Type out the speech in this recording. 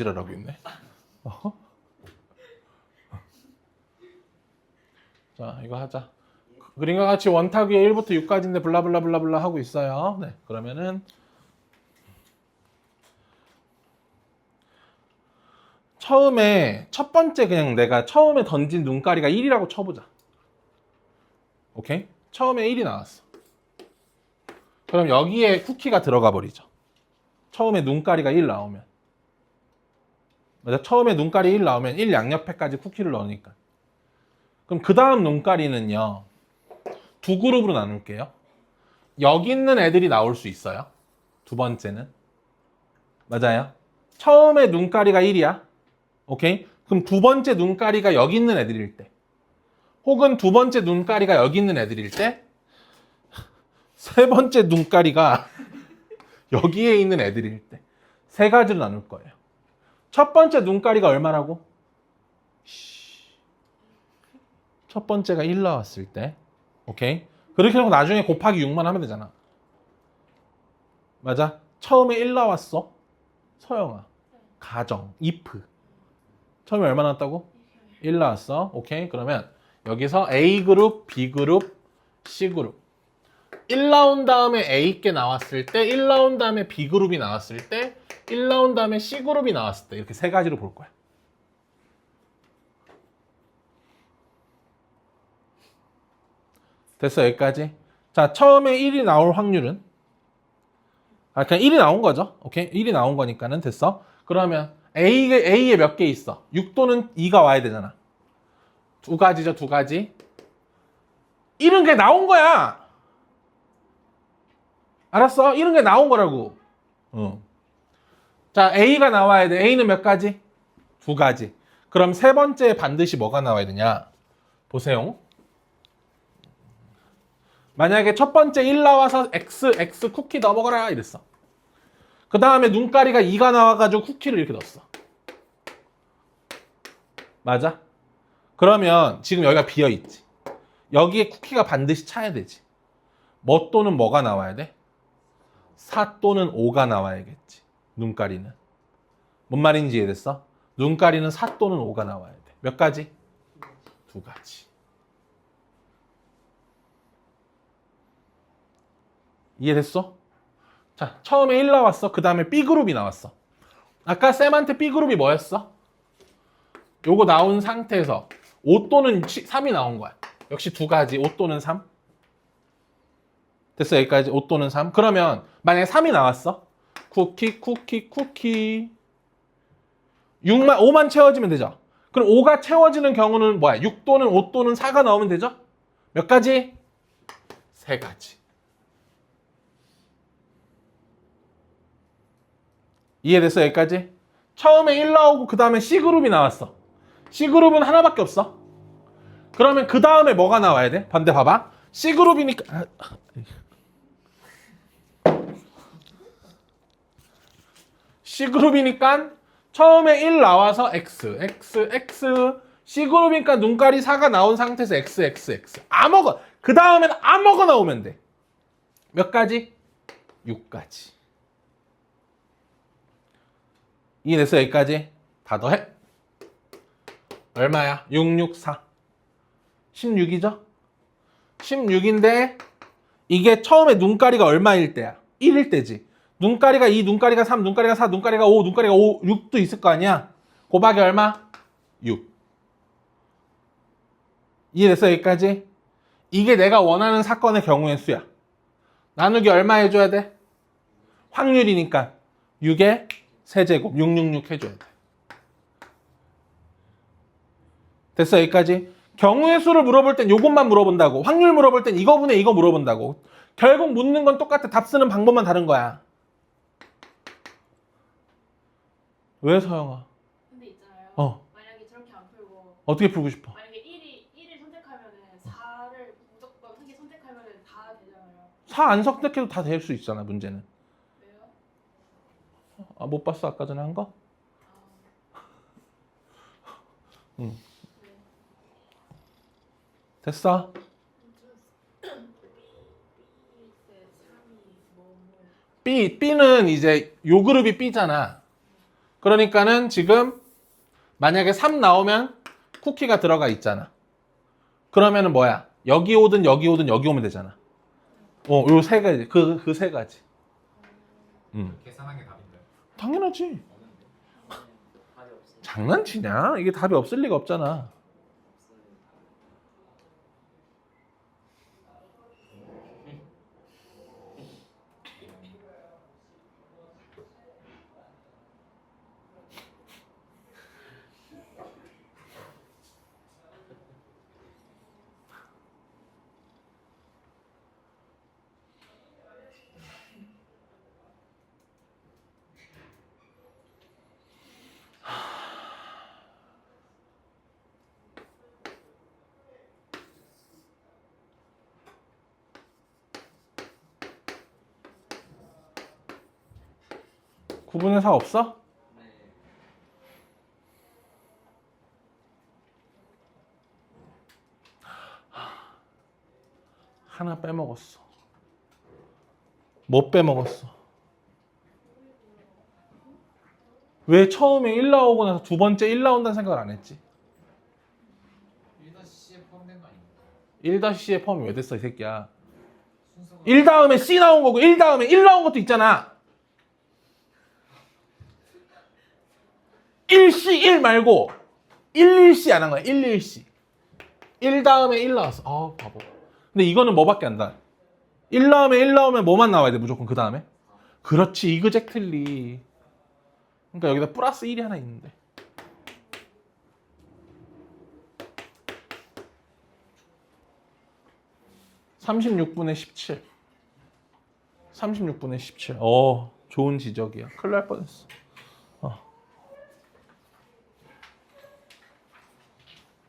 개지랄하고 있네. 어? 자, 이거 하자. 그림과 같이 원탁 위에 1부터 6까지인데 블라블라블라블라 하고 있어요. 네, 그러면은 처음에 첫 번째 그냥 내가 처음에 던진 눈가리가 1이라고 쳐보자. 오케이? 처음에 1이 나왔어. 그럼 여기에 쿠키가 들어가 버리죠. 처음에 눈가리가 1 나오면. 맞아? 처음에 눈가리 1 나오면 1 양옆에까지 쿠키를 넣으니까. 그럼 그 다음 눈가리는요. 두 그룹으로 나눌게요. 여기 있는 애들이 나올 수 있어요. 두 번째는. 맞아요. 처음에 눈가리가 1이야. 오케이? 그럼 두 번째 눈가리가 여기 있는 애들일 때. 혹은 두 번째 눈가리가 여기 있는 애들일 때. 세 번째 눈가리가 여기에 있는 애들일 때. 세 가지로 나눌 거예요. 첫 번째 눈가리가 얼마라고? 첫 번째가 1 나왔을 때. 오케이? 그렇게 하고 나중에 곱하기 6만 하면 되잖아. 맞아? 처음에 1 나왔어. 서영아. 가정, if. 처음에 얼마 나왔다고? 1 나왔어. 오케이? 그러면 여기서 A그룹, B그룹, C그룹. 1 나온 다음에 A께 나왔을 때, 1 나온 다음에 B그룹이 나왔을 때, 1 나온 다음에 C그룹이 나왔을 때 이렇게 세 가지로 볼 거야. 됐어 여기까지. 자 처음에 1이 나올 확률은 아 그냥 1이 나온 거죠. 오케이 1이 나온 거니까는 됐어. 그러면 A에 A에 몇 개 있어? 6 또는 2가 와야 되잖아. 두 가지죠 두 가지. 1은 그냥 나온 거야. 알았어? 1은 그냥 나온 거라고. 어. 자 A가 나와야 돼. A는 몇 가지? 두 가지. 그럼 세 번째 반드시 뭐가 나와야 되냐? 보세요. 만약에 첫 번째 1 나와서 X, X 쿠키 넣어 먹어라 이랬어. 그 다음에 눈가리가 2가 나와가지고 쿠키를 이렇게 넣었어. 맞아? 그러면 지금 여기가 비어있지. 여기에 쿠키가 반드시 차야 되지. 뭐 또는 뭐가 나와야 돼? 4 또는 5가 나와야겠지. 눈가리는. 뭔 말인지 이해됐어? 눈가리는 4 또는 5가 나와야 돼. 몇 가지? 두 가지. 이해됐어? 자, 처음에 1 나왔어. 그 다음에 B그룹이 나왔어. 아까 쌤한테 B그룹이 뭐였어? 요거 나온 상태에서 5 또는 3이 나온 거야. 역시 두 가지. 5 또는 3. 됐어, 여기까지. 5 또는 3. 그러면 만약에 3이 나왔어. 쿠키, 쿠키, 쿠키. 6만, 5만 채워지면 되죠. 그럼 5가 채워지는 경우는 뭐야? 6 또는 5 또는 4가 나오면 되죠? 몇 가지? 세 가지. 이해됐어 여기까지? 처음에 1 나오고 그 다음에 C그룹이 나왔어 C그룹은 하나밖에 없어 그러면 그 다음에 뭐가 나와야 돼? 반대 봐봐 C그룹이니까 C그룹이니까 처음에 1 나와서 X X X C그룹이니까 눈가리 4가 나온 상태에서 X X X 아무거 그 다음엔 아무거 나 오면 돼 몇 가지? 6가지 이해됐어 여기까지? 다 더해 얼마야? 664 16이죠? 16인데 이게 처음에 눈가리가 얼마일 때야? 1일 때지 눈가리가 2, 눈가리가 3, 눈가리가 4, 눈가리가 5, 눈가리가 5, 6도 있을 거 아니야? 곱하기 얼마? 6 이해됐어 여기까지? 이게 내가 원하는 사건의 경우의 수야 나누기 얼마 해줘야 돼? 확률이니까 6에 세제곱 666 해줘야 돼. 됐어 여기까지? 경우의 수를 물어볼 땐 이것만 물어본다고. 확률 물어볼 땐 이거 분의 이거 물어본다고. 결국 묻는 건 똑같아. 답 쓰는 방법만 다른 거야. 왜 서영아? 근데 있잖아요. 어. 만약에 저렇게 안 풀고 어떻게 풀고 싶어? 만약에 1이 1을 선택하면은 4를 무조건 한개 선택하면은 다 되잖아요. 4 안 선택해도 다 될 수 있잖아 문제는. 왜요? 아, 못 봤어 아까 전에 한 거? 응. 네. 됐어? B, B는 이제 요 그룹이 B잖아. 그러니까는 지금 만약에 3 나오면 쿠키가 들어가 있잖아. 그러면은 뭐야? 여기 오든 여기 오든 여기 오면 되잖아. 어, 요 세 가지. 그 그 세 가지. 음. 계산한 게 답인가요? 당연하지. 장난치냐? 이게 답이 없을 리가 없잖아. 구분의 사 없어? 네. 하나 빼먹었어. 뭐 빼먹었어? 왜 처음에 1 나오고 나서 두 번째 1 나온다는 생각을 안 했지? 1-C에 포함된 거 아닌가요? 1-C에 포함이 왜 됐어, 이 새끼야? 순서가 1 다음에 C 나온 거고 1 다음에 1 나온 것도 있잖아. 1C 1 말고 11C 안 한 거야. 11C. 1 다음에 1 나왔어. 아, 바보. 근데 이거는 뭐밖에 안 나. 1 다음에 1 나오면 뭐만 나와야 돼, 무조건 그 다음에? 그렇지, 이그젝틀리. 그러니까 여기다 플러스 1이 하나 있는데. (36분의 17) 36분의 17. 어, 좋은 지적이야. 큰일 날 뻔했어.